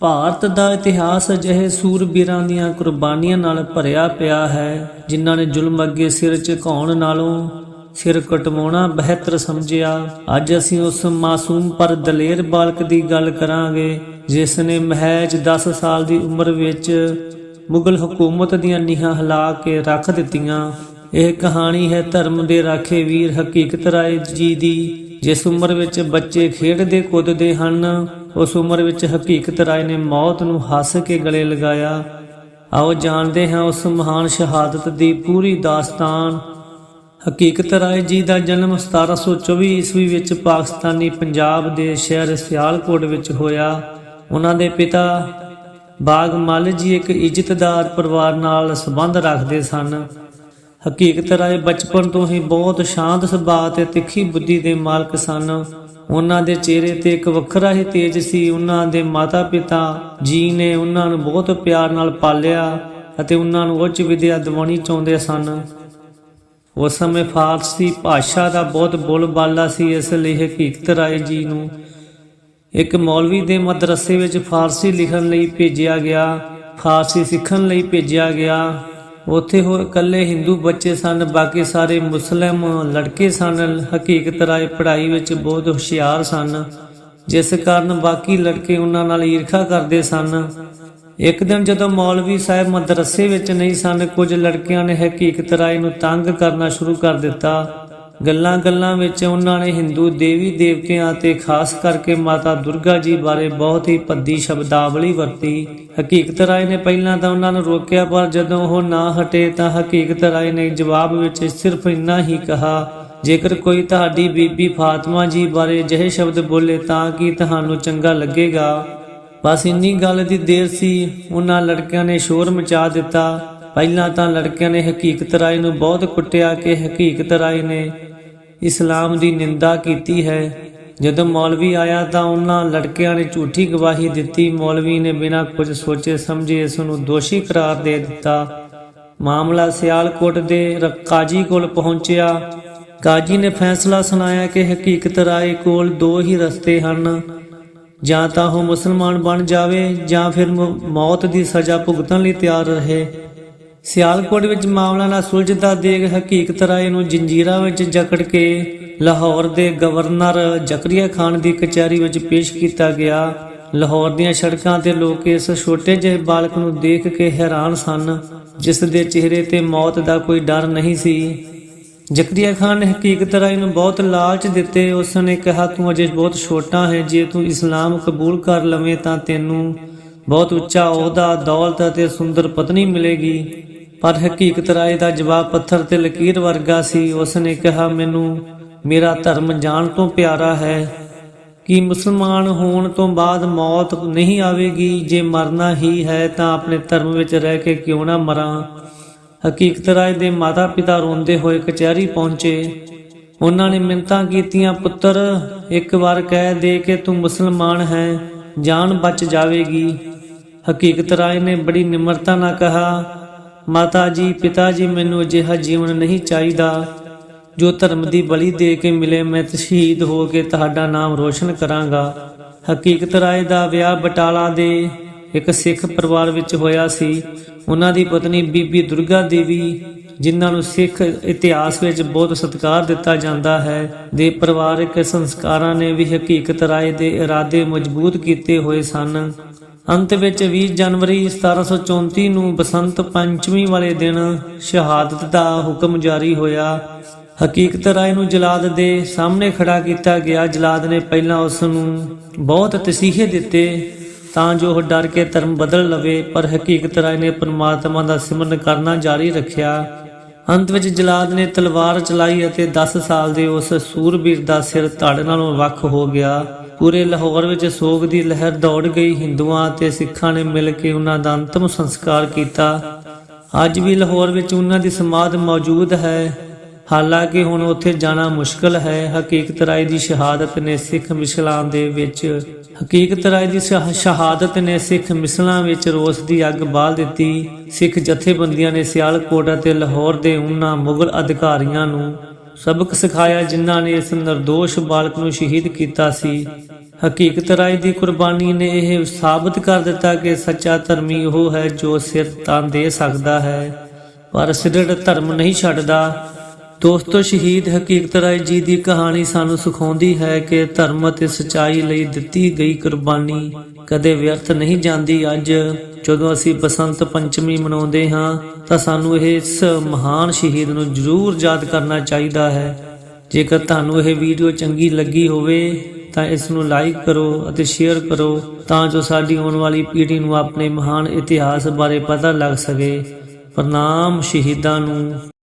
ਭਾਰਤ ਦਾ ਇਤਿਹਾਸ ਅਜਿਹੇ ਸੂਰਬੀਰਾਂ ਦੀਆਂ ਕੁਰਬਾਨੀਆਂ ਨਾਲ ਭਰਿਆ ਪਿਆ ਹੈ, ਜਿਨ੍ਹਾਂ ਨੇ ਜ਼ੁਲਮ ਅੱਗੇ ਸਿਰ ਝੁਕਾਉਣ ਨਾਲੋਂ ਸਿਰ ਕਟਵਾਉਣਾ ਬਿਹਤਰ ਸਮਝਿਆ। ਅੱਜ ਅਸੀਂ ਉਸ ਮਾਸੂਮ ਪਰ ਦਲੇਰ ਬਾਲਕ ਦੀ ਗੱਲ ਕਰਾਂਗੇ, ਜਿਸ ਨੇ ਮਹਿਜ 10 ਸਾਲ ਦੀ ਉਮਰ ਵਿੱਚ ਮੁਗਲ ਹਕੂਮਤ ਦੀਆਂ ਨੀਹਾਂ ਹਿਲਾ ਕੇ ਰੱਖ ਦਿੱਤੀਆਂ। ਇਹ ਕਹਾਣੀ ਹੈ ਧਰਮ ਦੇ ਰਾਖੇ ਵੀਰ ਹਕੀਕਤ ਰਾਏ ਜੀ ਦੀ। ਜਿਸ ਉਮਰ ਵਿੱਚ ਬੱਚੇ ਖੇਡਦੇ, ਕੁੱਦਦੇ ਹਨ, ਉਸ ਉਮਰ ਵਿੱਚ ਹਕੀਕਤ ਰਾਏ ਨੇ ਮੌਤ ਨੂੰ ਹੱਸ ਕੇ ਗਲੇ ਲਗਾਇਆ। ਆਓ ਜਾਣਦੇ ਹਾਂ ਉਸ ਮਹਾਨ ਸ਼ਹਾਦਤ ਦੀ ਪੂਰੀ ਦਾਸਤਾਨ। ਹਕੀਕਤ ਰਾਏ ਜੀ ਦਾ ਜਨਮ 1724 ਈਸਵੀ ਵਿੱਚ ਪਾਕਿਸਤਾਨੀ ਪੰਜਾਬ ਦੇ ਸ਼ਹਿਰ ਸਿਆਲਕੋਟ ਵਿੱਚ ਹੋਇਆ। ਉਹਨਾਂ ਦੇ ਪਿਤਾ ਬਾਗ ਮੱਲ ਜੀ ਇੱਕ ਇੱਜ਼ਤਦਾਰ ਪਰਿਵਾਰ ਨਾਲ ਸੰਬੰਧ ਰੱਖਦੇ ਸਨ। ਹਕੀਕਤ ਰਾਏ ਬਚਪਨ ਤੋਂ ਹੀ ਬਹੁਤ ਸ਼ਾਂਤ ਸੁਭਾਅ ਤੇ ਤਿੱਖੀ ਬੁੱਧੀ ਦੇ ਮਾਲਕ ਸਨ। ਉਹਨਾਂ ਦੇ ਚਿਹਰੇ ਤੇ ਇੱਕ ਵੱਖਰਾ ਹੀ ਤੇਜ ਸੀ। ਉਹਨਾਂ ਦੇ ਮਾਤਾ-ਪਿਤਾ ਜੀ ਨੇ ਉਹਨਾਂ ਨੂੰ ਬਹੁਤ ਪਿਆਰ ਨਾਲ ਪਾਲਿਆ ਅਤੇ ਉਹਨਾਂ ਨੂੰ ਉੱਚ ਵਿਦਿਆ ਦਿਵਾਉਣੀ ਚਾਹੁੰਦੇ ਸਨ। ਉਸ ਸਮੇਂ ਫਾਰਸੀ ਭਾਸ਼ਾ ਦਾ ਬਹੁਤ ਬੋਲਬਾਲਾ ਸੀ। ਇਸ ਲਈ ਹਕੀਕਤ ਰਾਏ ਜੀ ਨੂੰ ਇੱਕ ਮੌਲਵੀ ਦੇ ਮਦਰਸੇ ਵਿੱਚ ਫਾਰਸੀ ਲਿਖਣ ਲਈ ਭੇਜਿਆ ਗਿਆ। ਫਾਰਸੀ ਸਿੱਖਣ ਲਈ ਭੇਜਿਆ ਗਿਆ। ਉੱਥੇ ਹੋਰ ਇਕੱਲੇ ਹਿੰਦੂ ਬੱਚੇ ਸਨ, ਬਾਕੀ ਸਾਰੇ ਮੁਸਲਿਮ ਲੜਕੇ ਸਨ। ਹਕੀਕਤ ਰਾਏ ਪੜ੍ਹਾਈ ਵਿੱਚ ਬਹੁਤ ਹੁਸ਼ਿਆਰ ਸਨ। ਜਿਸ ਕਾਰਨ ਬਾਕੀ ਲੜਕੇ ਉਹਨਾਂ ਨਾਲ ਈਰਖਾ ਕਰਦੇ ਸਨ। ਇੱਕ ਦਿਨ ਜਦੋਂ ਮੌਲਵੀ ਸਾਹਿਬ ਮਦਰਸੇ ਵਿੱਚ ਨਹੀਂ ਸਨ, ਕੁਝ ਲੜਕਿਆਂ ਨੇ ਹਕੀਕਤ ਰਾਏ ਨੂੰ ਤੰਗ ਕਰਨਾ ਸ਼ੁਰੂ ਕਰ ਦਿੱਤਾ। ਗੱਲਾਂ-ਗੱਲਾਂ ਵਿੱਚ ਉਹਨਾਂ ਨੇ ਹਿੰਦੂ ਦੇਵੀ ਦੇਵਤਿਆਂ ਅਤੇ ਖਾਸ ਕਰਕੇ ਮਾਤਾ ਦੁਰਗਾ ਜੀ ਬਾਰੇ ਬਹੁਤ ਹੀ ਭੱਦੀ ਸ਼ਬਦਾਵਲੀ ਵਰਤੀ। ਹਕੀਕਤ ਰਾਏ ਨੇ ਪਹਿਲਾਂ ਤਾਂ ਉਹਨਾਂ ਨੂੰ ਰੋਕਿਆ, ਪਰ ਜਦੋਂ ਉਹ ਨਾ ਹਟੇ ਤਾਂ ਹਕੀਕਤ ਰਾਏ ਨੇ ਜਵਾਬ ਵਿੱਚ ਸਿਰਫ ਇੰਨਾ ਹੀ ਕਿਹਾ, ਜੇਕਰ ਕੋਈ ਤੁਹਾਡੀ ਬੀਬੀ ਫਾਤਮਾ ਜੀ ਬਾਰੇ ਅਜਿਹੇ ਸ਼ਬਦ ਬੋਲੇ ਤਾਂ ਕਿ ਤੁਹਾਨੂੰ ਚੰਗਾ ਲੱਗੇਗਾ? ਬਸ ਇੰਨੀ ਗੱਲ ਦੀ ਦੇਰ ਸੀ, ਉਹਨਾਂ ਲੜਕਿਆਂ ਨੇ ਸ਼ੋਰ ਮਚਾ ਦਿੱਤਾ। ਪਹਿਲਾਂ ਤਾਂ ਲੜਕਿਆਂ ਨੇ ਹਕੀਕਤ ਰਾਏ ਨੂੰ ਬਹੁਤ ਕੁੱਟਿਆ ਕਿ ਹਕੀਕਤ ਰਾਏ ਨੇ ਇਸਲਾਮ ਦੀ ਨਿੰਦਾ ਕੀਤੀ ਹੈ। ਜਦੋਂ ਮੌਲਵੀ ਆਇਆ ਤਾਂ ਉਹਨਾਂ ਲੜਕਿਆਂ ਨੇ ਝੂਠੀ ਗਵਾਹੀ ਦਿੱਤੀ। ਮੌਲਵੀ ਨੇ ਬਿਨਾਂ ਕੁਝ ਸੋਚੇ ਸਮਝੇ ਇਸ ਨੂੰ ਦੋਸ਼ੀ ਕਰਾਰ ਦੇ ਦਿੱਤਾ। ਮਾਮਲਾ ਸਿਆਲਕੋਟ ਦੇ ਰ- ਕਾਜੀ ਕੋਲ ਪਹੁੰਚਿਆ। ਕਾਜੀ ਨੇ ਫੈਸਲਾ ਸੁਣਾਇਆ ਕਿ ਹਕੀਕਤ ਰਾਏ ਕੋਲ ਦੋ ਹੀ ਰਸਤੇ ਹਨ। ਜਾਂ ਤਾਂ ਉਹ ਮੁਸਲਮਾਨ ਬਣ ਜਾਵੇ ਜਾਂ ਫਿਰ ਮੌਤ ਦੀ ਸਜ਼ਾ ਭੁਗਤਣ ਲਈ ਤਿਆਰ ਰਹੇ। ਸਿਆਲਕੋਟ ਵਿੱਚ ਮਾਮਲਾ ਨਾ ਸੁਲਝਦਾ ਦੇਖ ਹਕੀਕਤ ਰਾਏ ਨੂੰ ਜੰਜੀਰਾਂ ਵਿੱਚ ਜਕੜ ਕੇ ਲਾਹੌਰ ਦੇ ਗਵਰਨਰ ਜ਼ਕਰੀਆ ਖਾਨ ਦੀ ਕਚਹਿਰੀ ਵਿੱਚ ਪੇਸ਼ ਕੀਤਾ ਗਿਆ। ਲਾਹੌਰ ਦੀਆਂ ਸੜਕਾਂ ਤੇ ਲੋਕ ਇਸ ਛੋਟੇ ਜਿਹੇ ਬਾਲਕ ਨੂੰ ਦੇਖ ਕੇ ਹੈਰਾਨ ਸਨ, ਜਿਸ ਦੇ ਚਿਹਰੇ ਤੇ ਮੌਤ ਦਾ ਕੋਈ ਡਰ ਨਹੀਂ ਸੀ। ਜ਼ਕਰੀਆ ਖਾਨ ਨੇ ਹਕੀਕਤ ਰਾਏ ਨੂੰ ਬਹੁਤ ਲਾਲਚ ਦਿੱਤੇ। ਉਸ ਨੇ ਕਿਹਾ, ਤੂੰ ਅਜੇ ਬਹੁਤ ਛੋਟਾ ਹੈ, ਜੇ ਤੂੰ ਇਸਲਾਮ ਕਬੂਲ ਕਰ ਲਵੇਂ ਤਾਂ ਤੈਨੂੰ ਬਹੁਤ ਉੱਚਾ ਅਹੁਦਾ, ਦੌਲਤ ਅਤੇ ਸੁੰਦਰ ਪਤਨੀ ਮਿਲੇਗੀ। ਪਰ ਹਕੀਕਤ ਰਾਏ ਦਾ ਜਵਾਬ ਪੱਥਰ ਤੇ ਲਕੀਰ ਵਰਗਾ ਸੀ। ਉਸ ਨੇ ਕਿਹਾ, ਮੈਨੂੰ ਮੇਰਾ ਧਰਮ ਜਾਣ ਤੋਂ ਪਿਆਰਾ ਹੈ। ਕਿ ਮੁਸਲਮਾਨ ਹੋਣ ਤੋਂ ਬਾਅਦ ਮੌਤ ਨਹੀਂ ਆਵੇਗੀ? ਜੇ ਮਰਨਾ ਹੀ ਹੈ ਤਾਂ ਆਪਣੇ ਧਰਮ ਵਿੱਚ ਰਹਿ ਕੇ ਕਿਉਂ ਨਾ ਮਰਾਂ? ਹਕੀਕਤ ਰਾਏ ਦੇ ਮਾਤਾ-ਪਿਤਾ ਰੋਂਦੇ ਹੋਏ ਕਚਹਿਰੀ ਪਹੁੰਚੇ। ਉਹਨਾਂ ਨੇ ਮਿੰਤਾਂ ਕੀਤੀਆਂ, ਪੁੱਤਰ, ਇੱਕ ਵਾਰ ਕਹਿ ਦੇ ਕਿ ਤੂੰ ਮੁਸਲਮਾਨ ਹੈ, ਜਾਨ ਬਚ ਜਾਵੇਗੀ। ਹਕੀਕਤ ਰਾਏ ਨੇ ਬੜੀ ਨਿਮਰਤਾ ਨਾਲ ਕਿਹਾ ਮਾਤਾ ਜੀ, ਪਿਤਾ ਜੀ, ਮੈਨੂੰ ਅਜਿਹਾ ਜੀਵਨ ਨਹੀਂ ਚਾਹੀਦਾ। ਜੋ ਧਰਮ ਦੀ ਬਲੀ ਦੇ ਕੇ ਮਿਲੇ, ਮੈਂ ਸ਼ਹੀਦ ਹੋ ਕੇ ਤੁਹਾਡਾ ਨਾਮ ਰੋਸ਼ਨ ਕਰਾਂਗਾ। ਹਕੀਕਤ ਰਾਏ ਦਾ ਵਿਆਹ ਬਟਾਲਾ ਦੇ ਇੱਕ ਸਿੱਖ ਪਰਿਵਾਰ ਵਿੱਚ ਹੋਇਆ ਸੀ। ਉਹਨਾਂ ਦੀ ਪਤਨੀ ਬੀਬੀ ਦੁਰਗਾ ਦੇਵੀ, ਜਿਨ੍ਹਾਂ ਨੂੰ ਸਿੱਖ ਇਤਿਹਾਸ ਵਿੱਚ ਬਹੁਤ ਸਤਿਕਾਰ ਦਿੱਤਾ ਜਾਂਦਾ ਹੈ, ਦੇ ਪਰਿਵਾਰਕ ਸੰਸਕਾਰਾਂ ਨੇ ਵੀ ਹਕੀਕਤ ਰਾਏ ਦੇ ਇਰਾਦੇ ਮਜ਼ਬੂਤ ਕੀਤੇ ਹੋਏ ਸਨ। ਅੰਤ ਵਿੱਚ 20 ਜਨਵਰੀ 1734 ਨੂੰ ਬਸੰਤ ਪੰਚਮੀ ਵਾਲੇ ਦਿਨ ਸ਼ਹਾਦਤ ਦਾ ਹੁਕਮ ਜਾਰੀ ਹੋਇਆ। ਹਕੀਕਤ ਰਾਏ ਨੂੰ ਜਲਾਦ ਦੇ ਸਾਹਮਣੇ ਖੜਾ ਕੀਤਾ ਗਿਆ। ਜਲਾਦ ਨੇ ਪਹਿਲਾਂ ਉਸ ਨੂੰ ਬਹੁਤ ਤਸੀਹੇ ਦਿੱਤੇ, ਤਾਂ ਜੋ ਉਹ ਡਰ ਕੇ ਧਰਮ ਬਦਲ ਲਵੇ, ਪਰ ਹਕੀਕਤ ਰਾਏ ਨੇ ਪਰਮਾਤਮਾ ਦਾ ਸਿਮਰਨ ਕਰਨਾ ਜਾਰੀ ਰੱਖਿਆ। ਅੰਤ ਵਿੱਚ ਜਲਾਦ ਨੇ ਤਲਵਾਰ ਚਲਾਈ ਅਤੇ 10 ਸਾਲ ਦੇ ਉਸ ਸੂਰਬੀਰ ਦਾ ਸਿਰ ਧੜ ਨਾਲੋਂ ਵੱਖ ਹੋ ਗਿਆ। ਪੂਰੇ ਲਾਹੌਰ ਵਿੱਚ ਸੋਗ ਦੀ ਲਹਿਰ ਦੌੜ ਗਈ। ਹਿੰਦੂਆਂ ਅਤੇ ਸਿੱਖਾਂ ਨੇ ਮਿਲ ਕੇ ਉਹਨਾਂ ਦਾ ਅੰਤਮ ਸੰਸਕਾਰ ਕੀਤਾ। ਅੱਜ ਵੀ ਲਾਹੌਰ ਵਿੱਚ ਉਹਨਾਂ ਦੀ ਸਮਾਧ ਮੌਜੂਦ ਹੈ। ਹਾਲਾਂਕਿ ਹੁਣ ਉੱਥੇ ਜਾਣਾ ਮੁਸ਼ਕਲ ਹੈ। ਹਕੀਕਤ ਰਾਏ ਦੀ ਸ਼ਹਾਦਤ ਨੇ ਸਿੱਖ ਮਿਸਲਾਂ ਦੇ ਵਿੱਚ ਹਕੀਕਤ ਰਾਏ ਦੀ ਸ਼ਹਾ- ਸ਼ਹਾਦਤ ਨੇ ਸਿੱਖ ਮਿਸਲਾਂ ਵਿੱਚ ਰੋਸ ਦੀ ਅੱਗ ਬਾਲ ਦਿੱਤੀ। ਸਿੱਖ ਜਥੇਬੰਦੀਆਂ ਨੇ ਸਿਆਲਕੋਟ ਅਤੇ ਲਾਹੌਰ ਦੇ ਉਹਨਾਂ ਮੁਗਲ ਅਧਿਕਾਰੀਆਂ ਨੂੰ ਸਬਕ ਸਿਖਾਇਆ ਜਿਨ੍ਹਾਂ ਨੇ ਇਸ નિર્ਦੋਸ਼ ਬਾਲਕ ਨੂੰ ਸ਼ਹੀਦ ਕੀਤਾ ਸੀ। ਹਕੀਕਤ ਰਾਏ ਦੀ ਕੁਰਬਾਨੀ ਨੇ ਇਹ ਸਾਬਤ ਕਰ ਦਿੱਤਾ ਕਿ ਸੱਚਾ ਧਰਮੀ ਉਹ ਹੈ ਜੋ ਸਿਰ ਤਾਂ ਦੇ ਸਕਦਾ ਹੈ, ਪਰ ਸਿਰੜ ਧਰਮ ਨਹੀਂ ਛੱਡਦਾ। ਦੋਸਤੋ, ਸ਼ਹੀਦ ਹਕੀਕਤ ਰਾਏ ਜੀ ਦੀ ਕਹਾਣੀ ਸਾਨੂੰ ਸਿਖਾਉਂਦੀ ਹੈ ਕਿ ਧਰਮ ਅਤੇ ਸਚਾਈ ਲਈ ਦਿੱਤੀ ਗਈ ਕੁਰਬਾਨੀ ਕਦੇ ਵਿਅਰਥ ਨਹੀਂ ਜਾਂਦੀ। ਅੱਜ ਜਦੋਂ ਅਸੀਂ ਬਸੰਤ ਪੰਚਮੀ ਮਨਾਉਂਦੇ ਹਾਂ, ਤਾਂ ਸਾਨੂੰ ਇਹ ਇਸ ਮਹਾਨ ਸ਼ਹੀਦ ਨੂੰ ਜ਼ਰੂਰ ਯਾਦ ਕਰਨਾ ਚਾਹੀਦਾ ਹੈ। ਜੇਕਰ ਤੁਹਾਨੂੰ ਇਹ ਵੀਡੀਓ ਚੰਗੀ ਲੱਗੀ ਹੋਵੇ, ਤਾਂ ਇਸ ਨੂੰ ਲਾਈਕ ਕਰੋ ਅਤੇ ਸ਼ੇਅਰ ਕਰੋ, ਤਾਂ ਜੋ ਸਾਡੀ ਆਉਣ ਵਾਲੀ ਪੀੜ੍ਹੀ ਨੂੰ ਆਪਣੇ ਮਹਾਨ ਇਤਿਹਾਸ ਬਾਰੇ ਪਤਾ ਲੱਗ ਸਕੇ। ਪ੍ਰਣਾਮ ਸ਼ਹੀਦਾਂ ਨੂੰ।